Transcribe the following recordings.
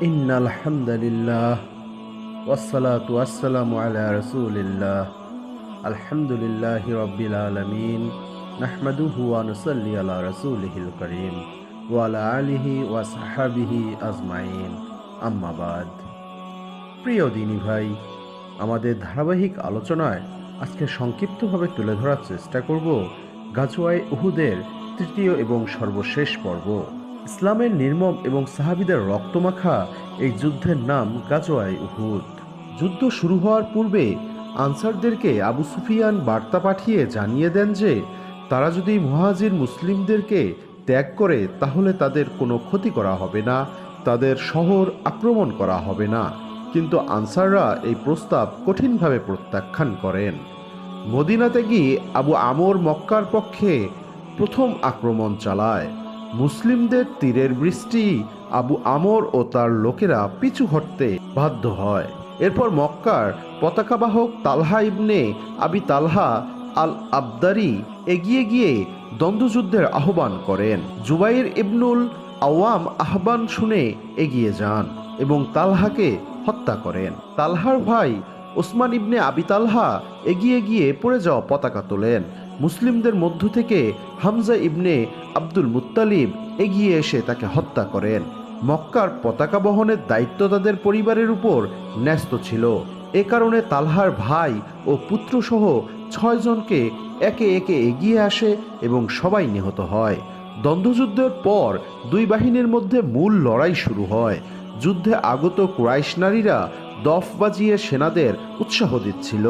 In আলহামদুলিল্লাহ আলহামদুলিল্লাহ করিম ওয়ালা আলিহি ওয়া সাহাবিহি আজমাইন। আম্মাবাদ প্রিয় দিনী ভাই, আমাদের ধারাবাহিক আলোচনায় আজকে সংক্ষিপ্তভাবে তুলে ধরার চেষ্টা করব গাজুয়াই উহুদের তৃতীয় এবং সর্বশেষ পর্ব। ইসলামের নির্মম এবং সাহাবিদের রক্তমাখা এই যুদ্ধের নাম গাজোয়াই উহুদ। যুদ্ধ শুরু হওয়ার পূর্বে আনসারদেরকে আবু সুফিয়ান বার্তা পাঠিয়ে জানিয়ে দেন যে, তারা যদি মুহাজির মুসলিমদেরকে ত্যাগ করে, তাহলে তাদের কোনো ক্ষতি করা হবে না, তাদের শহর আক্রমণ করা হবে না। কিন্তু আনসাররা এই প্রস্তাব কঠিনভাবে প্রত্যাখ্যান করেন। মদিনাতে গিয়ে আবু আমর মক্কার পক্ষে প্রথম আক্রমণ চালায়। মুসলিমদের তীরের বৃষ্টি আবু আমর ও তার লোকেরা পিছু হটতে বাধ্য হয়। এরপর মক্কার পতাকাবাহক তালহা ইবনে আবি তালহা আল আবদারি এগিয়ে গিয়ে দ্বন্দ্বযুদ্ধের আহ্বান করেন। জুবাইর ইবনুল আওয়াম আহ্বান শুনে এগিয়ে যান এবং তালহাকে হত্যা করেন। তালহার ভাই ওসমান ইবনে আবি তালহা এগিয়ে গিয়ে পড়ে যাওয়া পতাকা তোলেন। মুসলিমদের মধ্য থেকে হামজা ইবনে আব্দুল মুত্তালিব এগিয়ে এসে তাকে হত্যা করেন। মক্কার পতাকা বহনের দায়িত্ব তাদের পরিবারের উপর ন্যস্ত ছিল। এ কারণে তালহার ভাই ও পুত্রসহ ছয়জনকে একে একে এগিয়ে আসে এবং সবাই নিহত হয়। দ্বন্দ্বযুদ্ধের পর দুই বাহিনীর মধ্যে মূল লড়াই শুরু হয়। যুদ্ধে আগত ক্রাইশ নারীরা দফ বাজিয়ে সেনাদের উৎসাহ দিচ্ছিল।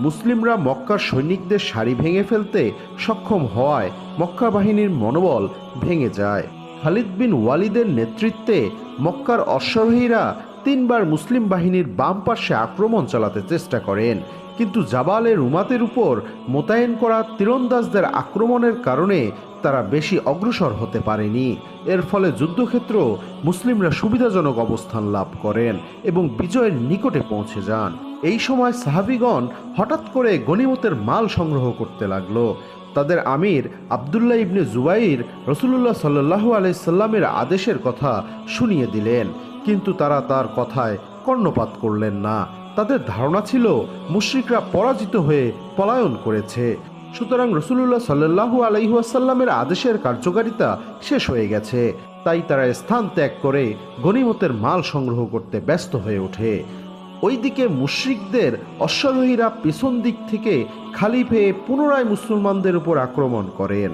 মুসলিমরা মক্কার সৈনিকদের সারি ভেঙে ফেলতে সক্ষম হওয়ায় মক্কা বাহিনীর মনোবল ভেঙে যায়। খালিদ বিন ওয়ালিদের নেতৃত্বে মক্কার অশ্বারোহীরা তিনবার মুসলিম বাহিনীর বাম পাশে আক্রমণ চালাতে চেষ্টা করেন। কিন্তু জাবালে রুমাতের উপর মোতায়েন করা তীরন্দাজদের আক্রমণের কারণে তারা বেশি অগ্রসর হতে পারেনি। এর ফলে যুদ্ধক্ষেত্র মুসলিমরা সুবিধাজনক অবস্থান লাভ করেন এবং বিজয়ের নিকটে পৌঁছে যান। এই সময় সাহাবিগণ হঠাৎ করে গনিমতের মাল সংগ্রহ করতে লাগল। তাদের আমির আবদুল্লাহ ইবনে জুবাইর রসুল্লাহ সাল্লাহু আলাইসাল্লামের আদেশের কথা শুনিয়ে দিলেন, কিন্তু তারা তার কথায় কর্ণপাত করলেন না। তাদের ধারণা ছিল, মুশ্রিকরা পরাজিত হয়ে পলায়ন করেছে। সুতরাং রসুল্লাহ সাল্লাহু আলাইহাসাল্লামের আদেশের কার্যকারিতা শেষ হয়ে গেছে। তাই তারা স্থান ত্যাগ করে গনিমতের মাল সংগ্রহ করতে ব্যস্ত হয়ে ওঠে। ওইদিকে মুশ্রিকদের অশ্বারোহীরা পেছন দিক থেকে খালি পেয়ে পুনরায় মুসলমানদের উপর আক্রমণ করেন।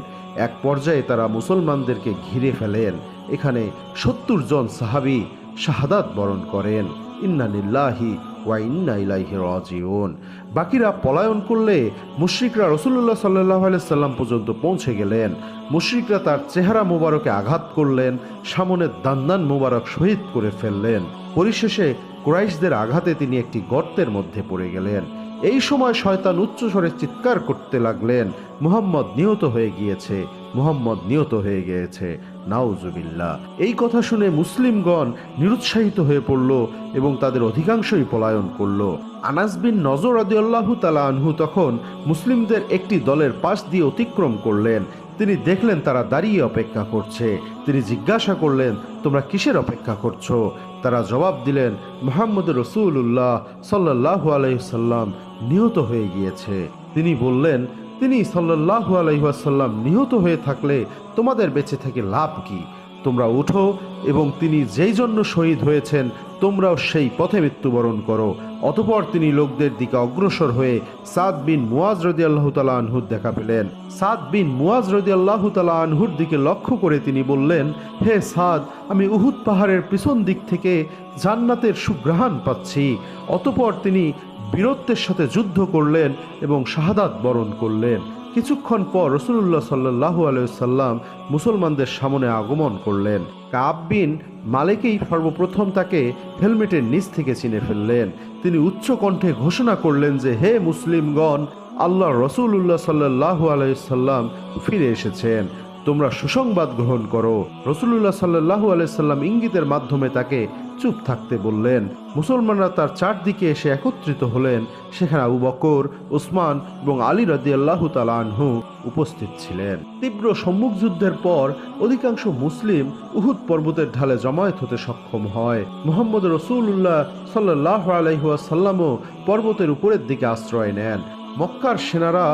এক পর্যায়ে তারা মুসলমানদেরকে ঘিরে ফেলেন। এখানে সত্তর জন সাহাবি শাহাদাত বরণ করেন। ইন্নানিল্লাহি ওয়া ইন্না ইলাইহি রাজিউন। বাকিরা পলায়ন করলে মুশরিকরা রসুল্লাহ সাল্লাহ সাল্লাম পর্যন্ত পৌঁছে গেলেন। মুশরিকরা তার চেহারা মোবারকে আঘাত করলেন সামনের দান্দান মোবারক শহীদ করে ফেললেন। পরিশেষে কুরাইশদের আঘাতে তিনি একটি গর্তের মধ্যে পড়ে গেলেন। এই সময় শয়তান উচ্চস্বরে চিৎকার করতে লাগলেন। মুহাম্মদ নিহত হয়ে গিয়েছে। মুহাম্মদ নিহত হয়ে গিয়েছে। নাউজুবিল্লা এই কথা শুনে মুসলিমগণ নিরুৎসাহিত হয়ে পড়ল এবং তাদের অধিকাংশই পলায়ন করল। আনাস বিন নজর আদিউল্লাহু তালা আনহু তখন মুসলিমদের একটি দলের পাশ দিয়ে অতিক্রম করলেন। তিনি দেখলেন তারা দাঁড়িয়ে অপেক্ষা করছে। তিনি জিজ্ঞাসা করলেন, তোমরা কিসের অপেক্ষা করছ? তারা জবাব দিলেন, মোহাম্মদ রসুল্লাহ সাল্লাহ আলাইসাল্লাম নিহত হয়ে গিয়েছে। তিনি বললেন তিনি সাল্লাহ আলাইসাল্লাম নিহত হয়ে থাকলে তোমাদের বেঁচে থেকে লাভ কি? তোমরা উঠো এবং তিনি যেই জন্য শহীদ হয়েছেন তোমরাও সেই পথে মৃত্যুবরণ করো। অতপর তিনি লোকদের দিকে অগ্রসর হয়ে সাদ বিন মুয়াজ রদি আল্লাহ আনহুর দেখা পেলেন। সাদ বিন মুয়াজ রদি আল্লাহ আনহুর দিকে লক্ষ্য করে তিনি বললেন, হে সাদ, আমি উহুদ পাহাড়ের পিছন দিক থেকে জান্নাতের সুগ্রহাণ পাচ্ছি। অতপর তিনি বীরত্বের সাথে যুদ্ধ করলেন এবং শাহাদাত বরণ করলেন। কিছুক্ষণ পর রসুল্লাহ সাল্লাহ আলাইসাল্লাম মুসলমানদের সামনে আগমন করলেন। কাব বিন মালিকেই সর্বপ্রথম তাকে হেলমেটের নিচ থেকে চিনে ফেললেন। তিনি উচ্চ কণ্ঠে ঘোষণা করলেন যে, হে মুসলিমগণ আল্লাহ রসুল্লাহ সাল্লাহ আলাইসাল্লাম ফিরে এসেছেন। তোমরা সুসংবাদ গ্রহণ করো। রসুল্লাহ সাল্লাহু আলাইসাল্লাম ইঙ্গিতের মাধ্যমে তাকে চুপ থাকতে বললেন, মুসলমানরা তার চারদিকে এসে একত্রিত হলেন। সেখানে আবু বকর ওসমান এবং আলী রাদি আল্লাহ আনহু উপস্থিত ছিলেন। তীব্র সম্মুখ যুদ্ধের পর অধিকাংশ মুসলিম উহুদ পর্বতের ঢালে জমায়েত হতে সক্ষম হয়। মোহাম্মদ রসুল্লাহ সাল্লাহ আলাইহাসাল্লামও পর্বতের উপরের দিকে আশ্রয় নেন। মক্কার সেনারা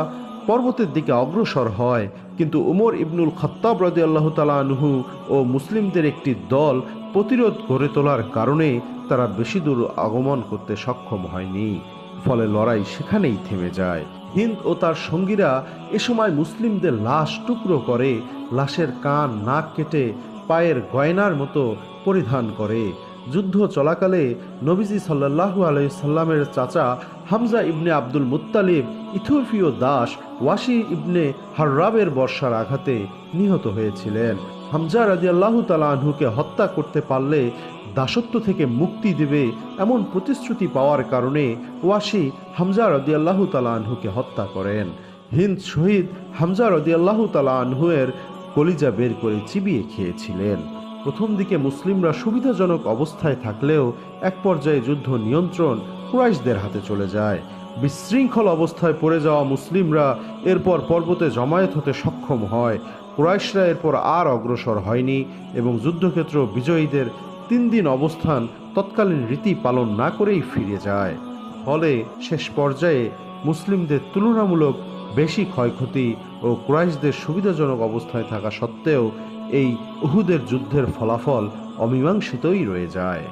পর্বতের দিকে অগ্রসর হয়। কিন্তু উমর ইবনুল খত্তাব রাজি আল্লাহ তালাহু ও মুসলিমদের একটি দল প্রতিরোধ গড়ে তোলার কারণে তারা বেশি দূর আগমন করতে সক্ষম হয়নি। ফলে লড়াই সেখানেই থেমে যায়। হিন্দ ও তার সঙ্গীরা এ সময় মুসলিমদের লাশ টুকরো করে লাশের কান, নাক কেটে পায়ের গয়নার মতো পরিধান করে। যুদ্ধ চলাকালে নবীজি সাল্লাহু আলাইসাল্লামের চাচা হামজা ইবনে আব্দুল মুত্তালিব ইথিওপিয় দাস ওয়াসি ইবনে হার্রাবের বর্ষার আঘাতে নিহত হয়েছিলেন। হামজা রাজি আল্লাহ তালাহুকে হত্যা করতে পারলে দাসত্ব থেকে মুক্তি দেবে এমন প্রতিশ্রুতি পাওয়ার কারণে ওয়াসি হামজা রদি আল্লাহ তালাহুকে হত্যা করেন। হিন্দ শহীদ হামজা রদি আল্লাহ তালাহুয়ের কলিজা বের করে চিবিয়ে খেয়েছিলেন। প্রথম দিকে মুসলিমরা সুবিধাজনক অবস্থায় থাকলেও এক পর্যায়ে যুদ্ধ নিয়ন্ত্রণ কুরাইশদের হাতে চলে যায়। বিশৃঙ্খল অবস্থায় পড়ে যাওয়া মুসলিমরা এরপর পর্বতে জমায়েত হতে সক্ষম হয়। কুরাইশরা এরপর আর অগ্রসর হয়নি এবং যুদ্ধক্ষেত্র বিজয়ীদের তিন দিন অবস্থান তৎকালীন রীতি পালন না করেই ফিরে যায়। ফলে শেষ পর্যায়ে মুসলিমদের তুলনামূলক বেশি ক্ষয়ক্ষতি ও ক্রাইশদের সুবিধাজনক অবস্থায় থাকা সত্ত্বেও এই উহুদের যুদ্ধের ফলাফল অমীমাংসিতই রয়ে যায়।